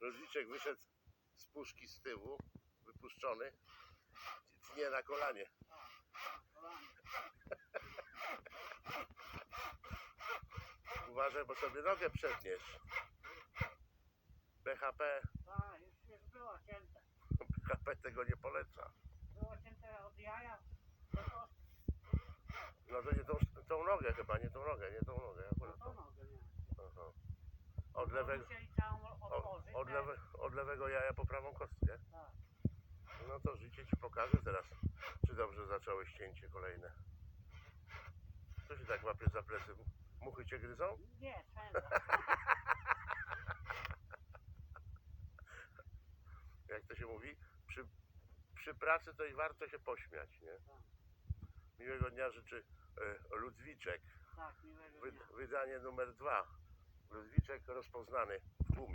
Ludwiczek wyszedł z puszki z tyłu, wypuszczony, tnie na kolanie. Uważaj, bo sobie nogę przetniesz. BHP, Tak, już, już było cięte. BHP tego nie poleca. Było cięte od jaja do. No to nie tą, tą nogę chyba, nie tą nogę, nie tą nogę. No Akurat to tą. nogę nie. Aha. Od lewego, Od, tak? lewe, od lewego jaja po prawą kostkę. Tak. No to życie ci pokaże teraz, czy dobrze zacząłeś cięcie kolejne. Co się tak łapie za plecy? Muchy cię gryzą? Nie, sędzia. Jak to się mówi? Przy, przy pracy to i warto się pośmiać, nie? Tak. Miłego dnia życzy e, Ludwiczek. Tak, miłego dnia. wydanie numer dwa. Ludwiczek rozpoznany w tłumie.